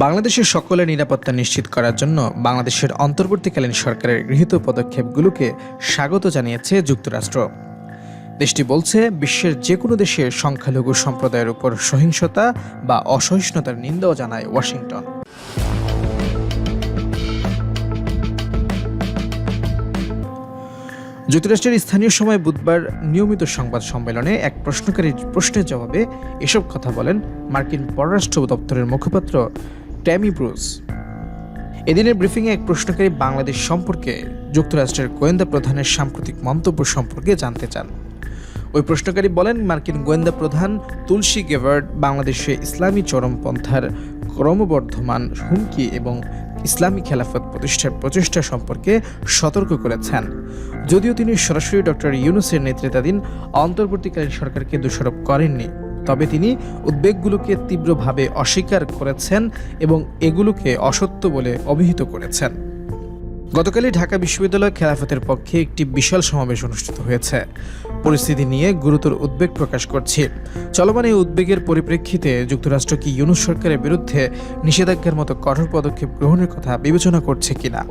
বাংলাদেশের সকলের নিরাপত্তা নিশ্চিত করার জন্য বাংলাদেশের অন্তর্বর্তীকালীন সরকারের গৃহীত পদক্ষেপগুলোকে স্বাগত জানিয়েছে যুক্তরাষ্ট্র। দেশটি বলছে, বিশ্বের যে কোনো দেশের সংখ্যালঘু সম্প্রদায়ের উপর সহিংসতা বা অসহিষ্ণুতার নিন্দাও জানায় ওয়াশিংটন। যুক্তরাষ্ট্রের স্থানীয় সময় বুধবার নিয়মিত সংবাদ সম্মেলনে এক প্রশ্নকারীর প্রশ্নের জবাবে এসব কথা বলেন মার্কিন পররাষ্ট্র দপ্তরের মুখপাত্র ট্যামি ব্রুস। এদিনের ব্রিফিংয়ে এক প্রশ্নকারী বাংলাদেশ সম্পর্কে যুক্তরাষ্ট্রের গোয়েন্দা প্রধানের সাম্প্রতিক মন্তব্য সম্পর্কে জানতে চান। ওই প্রশ্নকারী বলেন, মার্কিন গোয়েন্দা প্রধান তুলসী গেভার্ড বাংলাদেশে ইসলামী চরমপন্থার ক্রমবর্ধমান হুমকি এবং ইসলামী খেলাফত প্রতিষ্ঠার প্রচেষ্টা সম্পর্কে সতর্ক করেছেন। যদিও তিনি সরাসরি ডক্টর ইউনুসের নেতৃত্বাধীন অন্তর্বর্তীকালীন সরকারকে দোষারোপ করেননি। তবে তিনি উদ্বেগগুলোকে তীব্রভাবে অস্বীকার করেছেন এবং এগুলোকে অসত্য বলে অভিহিত করেছেন। গতকালই ঢাকা বিশ্ববিদ্যালয় খেলাফতের পক্ষে একটি বিশাল সমাবেশ অনুষ্ঠিত হয়েছে। পরিস্থিতি নিয়ে গুরুতর উদ্বেগ প্রকাশ করছি। চলমান এই উদ্বেগের পরিপ্রেক্ষিতে যুক্তরাষ্ট্র কি ইউনুস সরকারের বিরুদ্ধে নিষেধাজ্ঞার মতো কঠোর পদক্ষেপ গ্রহণের কথা বিবেচনা করছে কিনা?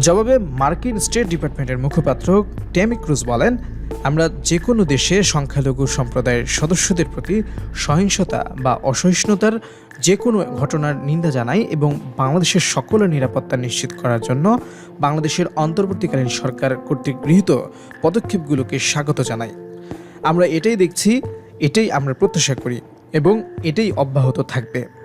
জবাবে মার্কিন স্টেট ডিপার্টমেন্টের মুখপাত্র টেমি ক্রুজ বলেন আমরা যে কোনো দেশে সংখ্যালঘু সম্প্রদায়ের সদস্যদের প্রতি সহিংসতা বা অসহিষ্ণুতার যে কোনো ঘটনার নিন্দা জানাই এবং বাংলাদেশের সকলের নিরাপত্তা নিশ্চিত করার জন্য বাংলাদেশের অন্তর্বর্তীকালীন সরকার কর্তৃক গৃহীত পদক্ষেপগুলোকে স্বাগত জানাই। আমরা এটাই দেখছি, এটাই আমরা প্রত্যাশা করি এবং এটাই অব্যাহত থাকবে।